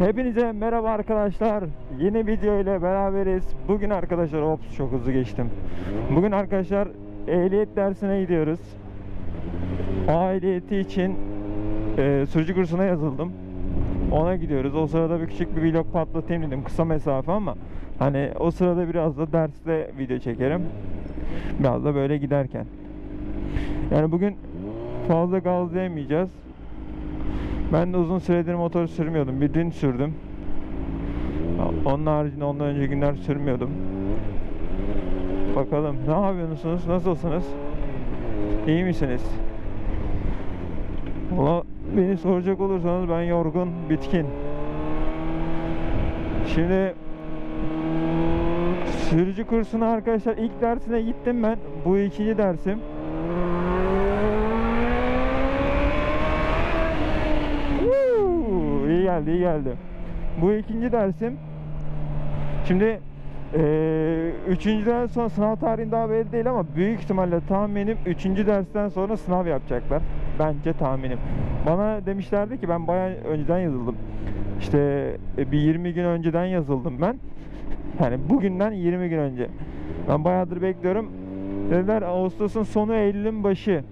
Hepinize merhaba arkadaşlar. Yeni video ile beraberiz. Bugün arkadaşlar ops çok hızlı geçtim. Bugün arkadaşlar ehliyet dersine gidiyoruz. A ehliyeti için e, sürücü kursuna yazıldım. Ona gidiyoruz. O sırada bir küçük bir vlog patlatayım dedim. Kısa mesafe ama hani o sırada biraz da derste video çekerim. Biraz da böyle giderken. Yani bugün fazla gazlayamayacağız. Ben de uzun süredir motor sürmüyordum. Bir dün sürdüm. Onun haricinde ondan önce günler sürmüyordum. Bakalım ne yapıyorsunuz? Nasılsınız? İyi misiniz? Valla beni soracak olursanız ben yorgun, bitkin. Şimdi sürücü kursuna arkadaşlar ilk dersine gittim ben. Bu ikinci dersim. Woo! İyi geldi, iyi geldi. Bu ikinci dersim. Şimdi eee üçüncüden sonra sınav tarihin daha belli değil ama büyük ihtimalle tahminim üçüncü dersten sonra sınav yapacaklar. Bence tahminim. Bana demişlerdi ki ben bayağı önceden yazıldım. İşte e, bir 20 gün önceden yazıldım ben. Yani bugünden 20 gün önce. Ben bayağıdır bekliyorum. Dediler Ağustos'un sonu Eylül'ün başı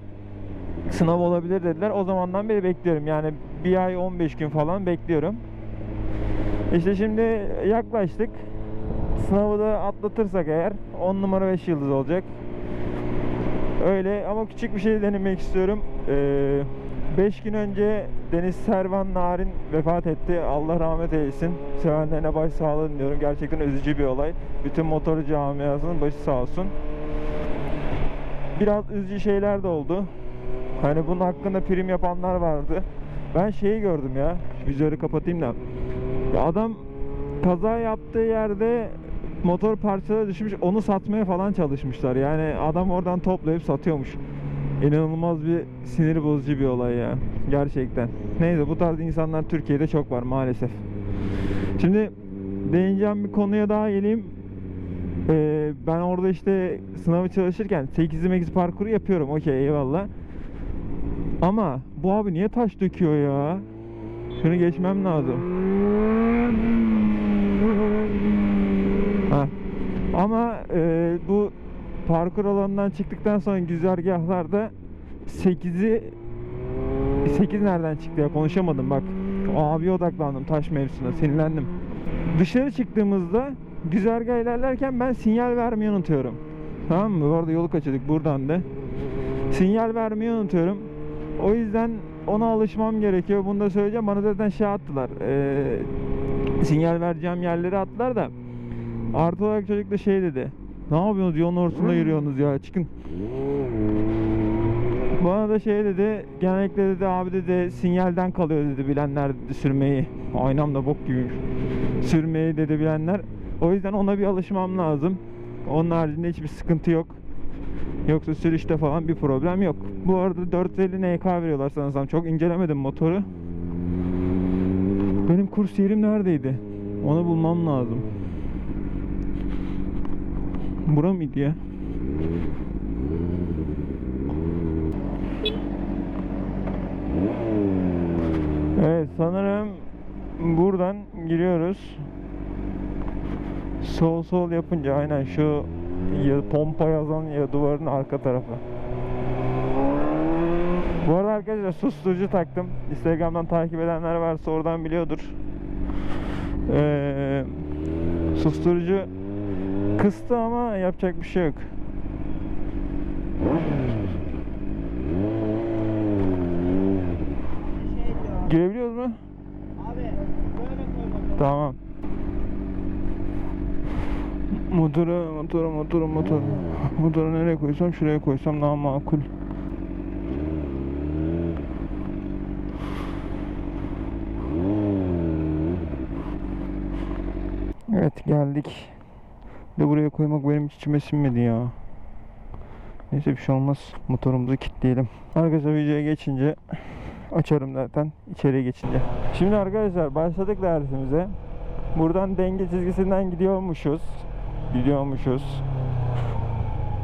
sınav olabilir dediler. O zamandan beri bekliyorum. Yani bir ay 15 gün falan bekliyorum. İşte şimdi yaklaştık. Sınavı da atlatırsak eğer 10 numara 5 yıldız olacak. Öyle ama küçük bir şey denemek istiyorum. 5 gün önce Deniz Servan Narin vefat etti. Allah rahmet eylesin. Sevenlerine başsağlığı diliyorum. Gerçekten üzücü bir olay. Bütün motor camiasının başı sağ olsun. Biraz üzücü şeyler de oldu. Hani bunun hakkında prim yapanlar vardı. Ben şeyi gördüm ya. Şu vizörü kapatayım da. Ya adam kaza yaptığı yerde motor parçaları düşmüş. Onu satmaya falan çalışmışlar. Yani adam oradan toplayıp satıyormuş. İnanılmaz bir sinir bozucu bir olay ya. Gerçekten. Neyse bu tarz insanlar Türkiye'de çok var maalesef. Şimdi değineceğim bir konuya daha geleyim. Ee, ben orada işte sınavı çalışırken 8'i 8 parkuru yapıyorum. Okey eyvallah. Ama bu abi niye taş döküyor ya? Şunu geçmem lazım. Ha. Ama e, bu parkur alanından çıktıktan sonra güzergahlarda 8'i 8 nereden çıktı ya konuşamadım bak. O abiye odaklandım taş mevzusuna sinirlendim. Dışarı çıktığımızda güzergah ilerlerken ben sinyal vermeyi unutuyorum. Tamam mı? Bu arada yolu kaçırdık buradan da. Sinyal vermeyi unutuyorum. O yüzden ona alışmam gerekiyor. Bunu da söyleyeceğim. Bana zaten şey attılar. Ee, sinyal vereceğim yerleri attılar da. Artı olarak çocuk da şey dedi. Ne yapıyorsunuz yolun ortasında yürüyorsunuz ya çıkın. Bana da şey dedi. Genellikle dedi abi dedi sinyalden kalıyor dedi bilenler dedi sürmeyi. Aynam da bok gibi. Sürmeyi dedi bilenler. O yüzden ona bir alışmam lazım. Onun haricinde hiçbir sıkıntı yok. Yoksa sürüşte falan bir problem yok. Bu arada 450 NK veriyorlar sanırsam. Çok incelemedim motoru. Benim kurs yerim neredeydi? Onu bulmam lazım. Bura mıydı ya? Evet sanırım buradan giriyoruz. Sol sol yapınca aynen şu ya pompa yazan ya duvarın arka tarafı. Bu arada arkadaşlar susturucu taktım. Instagram'dan takip edenler varsa oradan biliyordur. Ee, susturucu kıstı ama yapacak bir şey yok. Girebiliyoruz mu? Abi böyle koy bakalım. Tamam. Motoru, motoru, motoru, motoru. Motoru nereye koysam şuraya koysam daha makul. Evet geldik. De buraya koymak benim içime sinmedi ya. Neyse bir şey olmaz. Motorumuzu kilitleyelim. Arkadaşlar videoya geçince açarım zaten içeriye geçince. Şimdi arkadaşlar başladık dersimize. Buradan denge çizgisinden gidiyormuşuz. Gidiyormuşuz.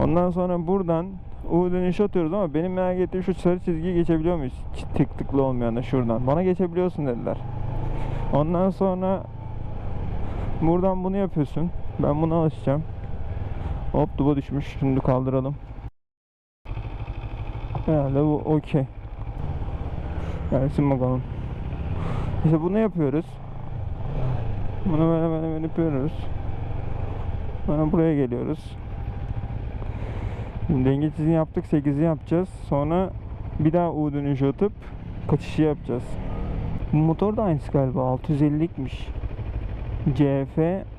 Ondan sonra buradan U dönüşü atıyoruz ama benim merak ettiğim şu sarı çizgiyi geçebiliyor muyuz? Tık tıklı olmayanı şuradan. Bana geçebiliyorsun dediler. Ondan sonra buradan bunu yapıyorsun. Ben buna alışacağım. Hop duba düşmüş. Şimdi kaldıralım. Herhalde bu okey. Gelsin bakalım. İşte bunu yapıyoruz. Bunu böyle böyle böyle yapıyoruz. Sonra buraya geliyoruz. Şimdi denge çizgini yaptık. 8'i yapacağız. Sonra bir daha U dönüşü atıp kaçışı yapacağız. Bu motor da aynısı galiba. 650'likmiş. CF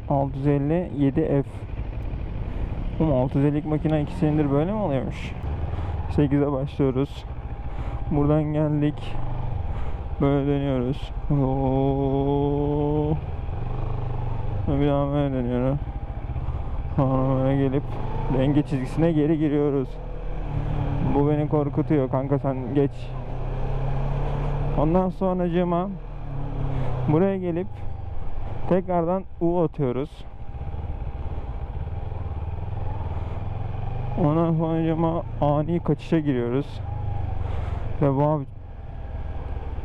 650 7F. Ama 650'lik makine 2 silindir böyle mi oluyormuş? 8'e başlıyoruz. Buradan geldik. Böyle dönüyoruz. Oo. Bir daha böyle dönüyorum. Böyle gelip denge çizgisine geri giriyoruz. Bu beni korkutuyor kanka sen geç. Ondan sonra buraya gelip tekrardan U atıyoruz. Ondan sonra ani kaçışa giriyoruz. Ve bu abi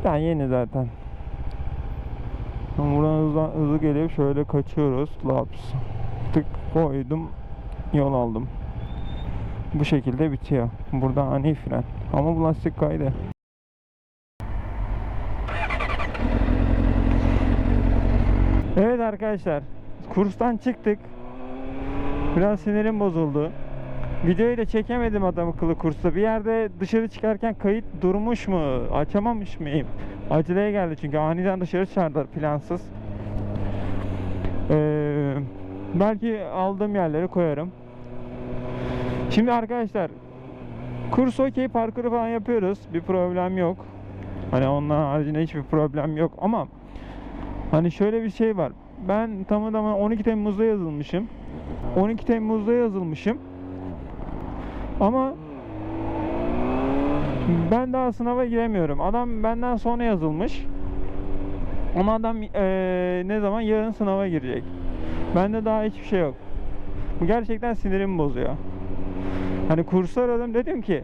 yani yeni zaten. Buradan hızlı, hızlı gelip şöyle kaçıyoruz. Laps. Koydum. Yol aldım. Bu şekilde bitiyor. Burada ani fren. Ama bu lastik kaydı. Evet arkadaşlar. Kurstan çıktık. Biraz sinirim bozuldu. Videoyu da çekemedim adam akıllı kursta. Bir yerde dışarı çıkarken kayıt durmuş mu? Açamamış mıyım? Aceleye geldi çünkü aniden dışarı çağırdılar plansız. Ee, belki aldığım yerlere koyarım. Şimdi arkadaşlar kurs okey parkuru falan yapıyoruz. Bir problem yok. Hani onun haricinde hiçbir problem yok ama hani şöyle bir şey var. Ben tamı tamına 12 Temmuz'da yazılmışım. 12 Temmuz'da yazılmışım. Ama ben daha sınava giremiyorum. Adam benden sonra yazılmış. Ama adam eee, ne zaman yarın sınava girecek. Bende daha hiçbir şey yok. Bu gerçekten sinirimi bozuyor. Hani kursu aradım dedim ki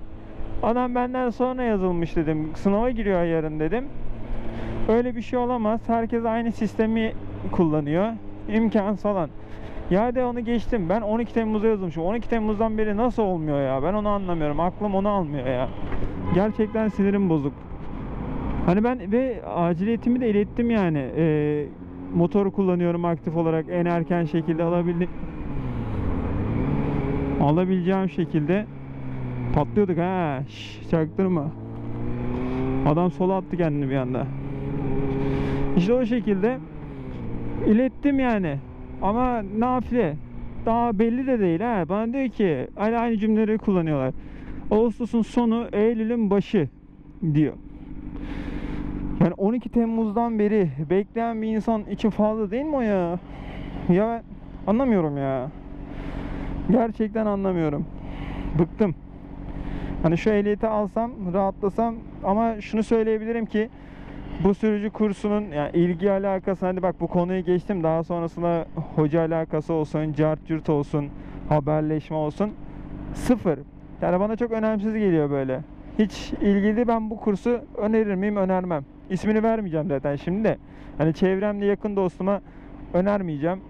adam benden sonra yazılmış dedim. Sınava giriyor yarın dedim. Öyle bir şey olamaz. Herkes aynı sistemi kullanıyor. İmkansız falan. Ya de onu geçtim. Ben 12 Temmuz'da yazılmışım. 12 Temmuz'dan beri nasıl olmuyor ya? Ben onu anlamıyorum. Aklım onu almıyor ya. Gerçekten sinirim bozuk. Hani ben ve aciliyetimi de ilettim yani. Ee, motoru kullanıyorum aktif olarak en erken şekilde alabildim. Alabileceğim şekilde patlıyorduk ha. Şş, çaktırma. Adam sola attı kendini bir anda. İşte o şekilde ilettim yani. Ama nafile. Daha belli de değil ha. Bana diyor ki aynı aynı cümleleri kullanıyorlar. Ağustos'un sonu, Eylül'ün başı diyor. Yani 12 Temmuz'dan beri bekleyen bir insan için fazla değil mi o ya? Ya ben anlamıyorum ya. Gerçekten anlamıyorum. Bıktım. Hani şu ehliyeti alsam, rahatlasam ama şunu söyleyebilirim ki bu sürücü kursunun yani ilgi alakası hadi bak bu konuyu geçtim daha sonrasında hoca alakası olsun, cart cürt olsun, haberleşme olsun sıfır. Yani bana çok önemsiz geliyor böyle. Hiç ilgili ben bu kursu önerir miyim önermem. İsmini vermeyeceğim zaten şimdi de. Hani çevremde yakın dostuma önermeyeceğim.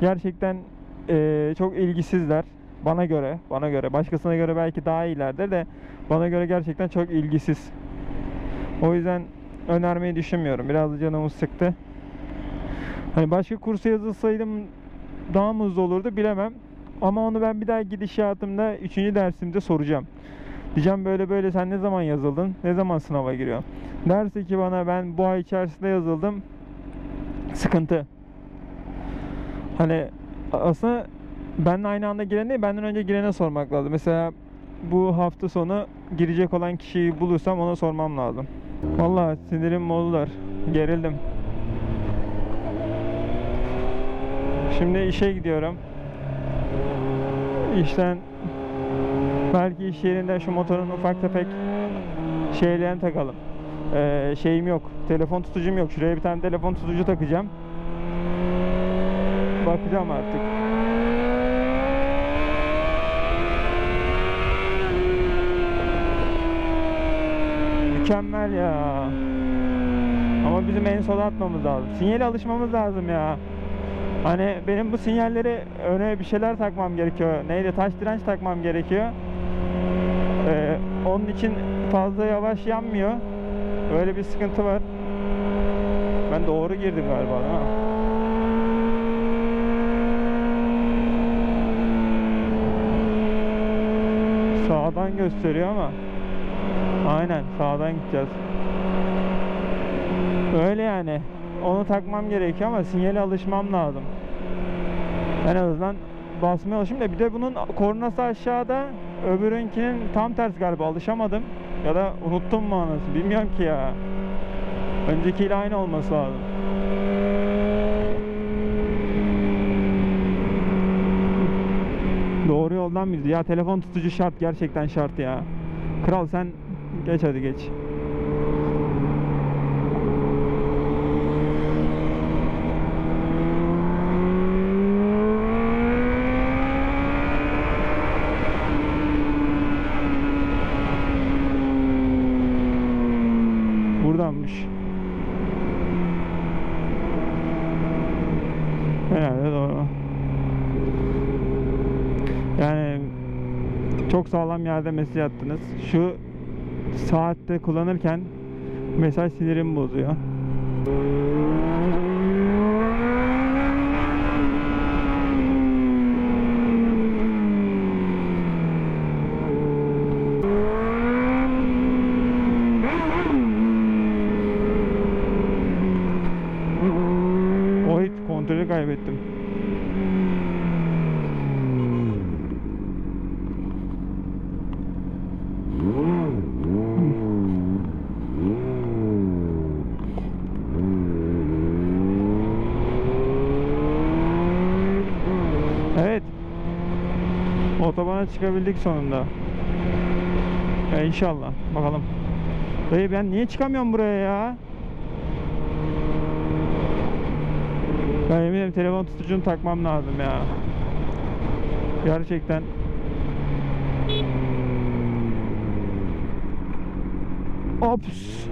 Gerçekten eee, çok ilgisizler. Bana göre, bana göre. Başkasına göre belki daha iyilerdir de bana göre gerçekten çok ilgisiz. O yüzden önermeyi düşünmüyorum. Biraz da canımı sıktı. Hani başka kursa yazılsaydım daha mı hızlı olurdu bilemem. Ama onu ben bir daha gidişatımda 3. dersimde soracağım. Diyeceğim böyle böyle sen ne zaman yazıldın? Ne zaman sınava giriyor? Derse ki bana ben bu ay içerisinde yazıldım. Sıkıntı. Hani aslında benle aynı anda giren değil, benden önce girene sormak lazım. Mesela bu hafta sonu girecek olan kişiyi bulursam ona sormam lazım. Vallahi sinirim bozdular. Gerildim. Şimdi işe gidiyorum. İşten belki iş yerinde şu motorun ufak tefek şeylerini takalım. Ee, şeyim yok. Telefon tutucum yok. Şuraya bir tane telefon tutucu takacağım. Bakacağım artık. Mükemmel ya. Ama bizim en sola atmamız lazım. Sinyale alışmamız lazım ya. Hani benim bu sinyalleri öne bir şeyler takmam gerekiyor. Neydi? Taş direnç takmam gerekiyor. Ee, onun için fazla yavaş yanmıyor. Öyle bir sıkıntı var. Ben doğru girdim galiba değil? Sağdan gösteriyor ama Aynen sağdan gideceğiz. Öyle yani. Onu takmam gerekiyor ama sinyale alışmam lazım. En azından basmaya alışayım da bir de bunun kornası aşağıda öbürünkinin tam tersi galiba alışamadım. Ya da unuttum mu anasını bilmiyorum ki ya. Öncekiyle aynı olması lazım. Doğru yoldan mıydı? Ya telefon tutucu şart gerçekten şart ya. Kral sen geç hadi geç. Buradanmış. Herhalde doğru. Yani çok sağlam yerde mesaj attınız. Şu saatte kullanırken mesaj sinirimi bozuyor. Kontrolü kaybettim. Evet. Otobana çıkabildik sonunda. Ya inşallah. Bakalım. Dayı ben niye çıkamıyorum buraya ya? Ben eminim telefon tutucunu takmam lazım ya. Gerçekten. Ops.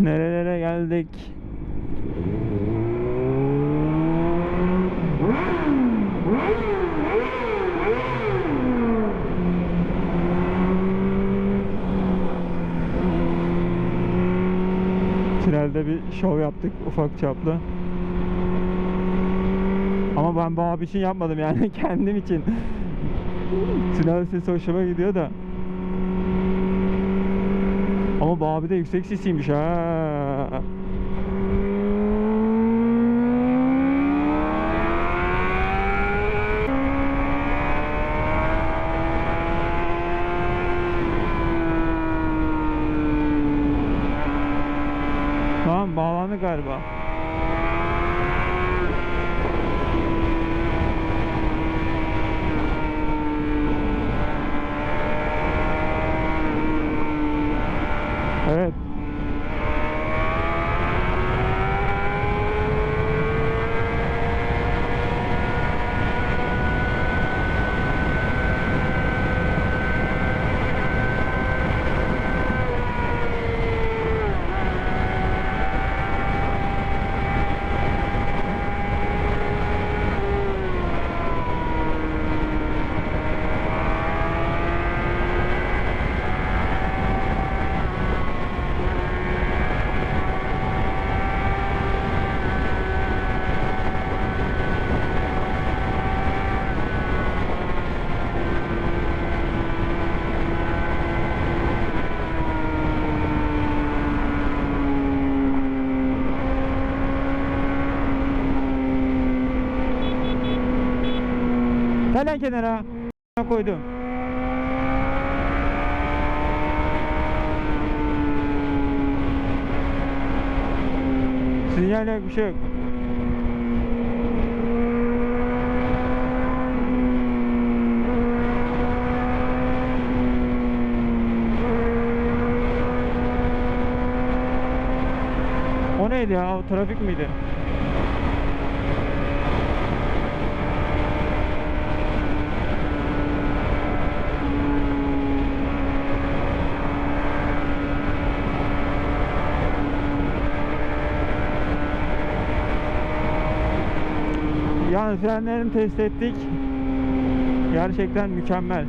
Nerelere geldik? Bir şov yaptık ufak çaplı. Ama ben bu abi için yapmadım yani kendim için. Tünel sesi hoşuma gidiyor da. Ama bu abi de yüksek sesiymiş ha. Tamam bağlandı galiba. Evet. Lan kenara. koydum. Sinyal yok bir şey yok. O neydi ya? O trafik miydi? An frenlerini test ettik. Gerçekten mükemmel.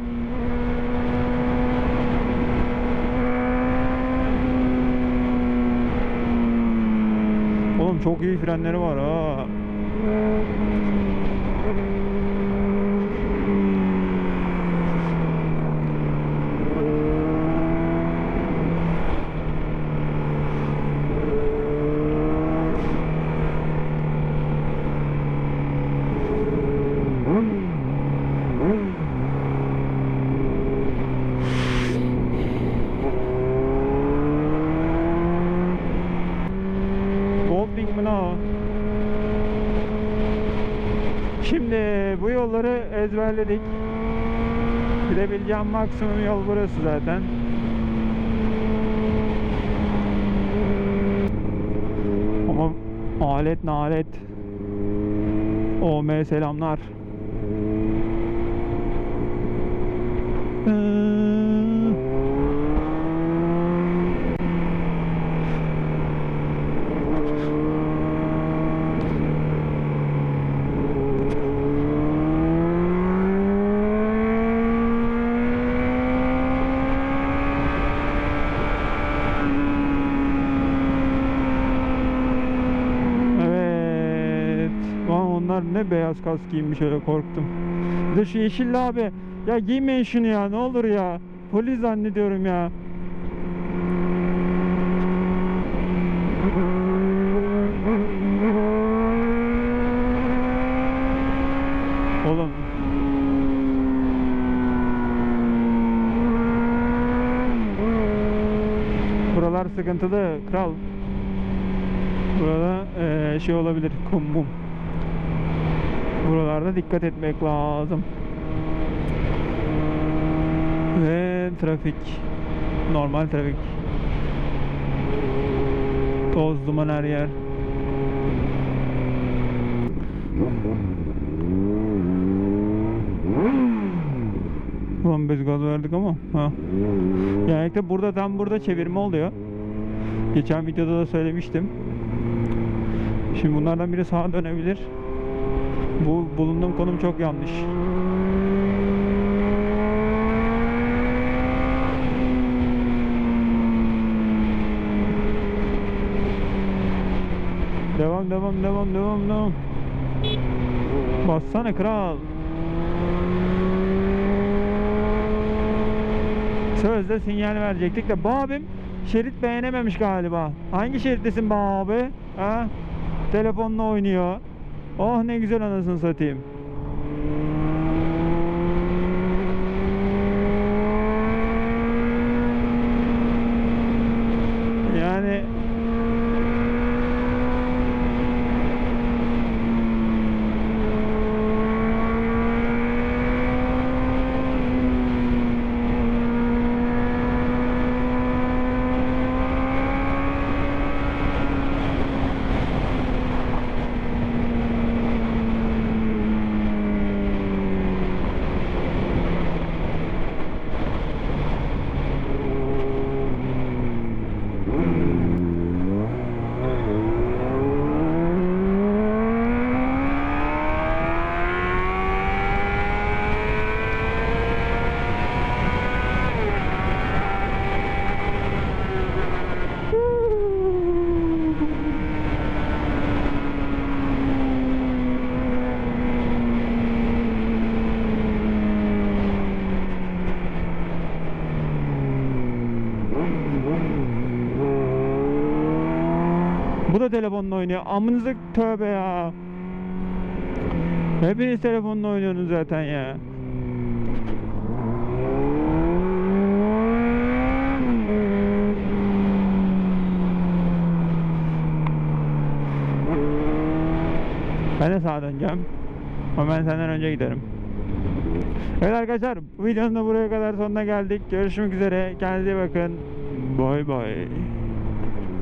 Oğlum çok iyi frenleri var ha. Goldwing mi lan o? Şimdi bu yolları ezberledik. Gidebileceğim maksimum yol burası zaten. Ama alet nalet. OM selamlar. Ee, Evet. Lan onlar ne beyaz kask giymiş öyle korktum. Bir de yeşilli abi. Ya giymeyin şunu ya ne olur ya. Polis zannediyorum ya. Oğlum. Buralar sıkıntılı kral. Burada eee, şey olabilir kum mum. Buralarda dikkat etmek lazım. Ve trafik. Normal trafik. Toz duman her yer. Ulan biz gaz verdik ama. Ha. Genellikle burada tam burada çevirme oluyor. Geçen videoda da söylemiştim. Şimdi bunlardan biri sağa dönebilir. Bu bulunduğum konum çok yanlış. Devam devam devam devam devam. Bassana kral. Sözde sinyal verecektik de bu abim şerit beğenememiş galiba. Hangi şerittesin be abi? Ha? Telefonla oynuyor. Oh ne güzel anasını satayım. Yani Bu da telefonla oynuyor. Amınızı tövbe ya. Hepiniz telefonla oynuyorsunuz zaten ya. Ben de sağa döneceğim. Ama ben senden önce giderim. Evet arkadaşlar videonun da buraya kadar sonuna geldik. Görüşmek üzere. Kendinize bakın. Bay bay.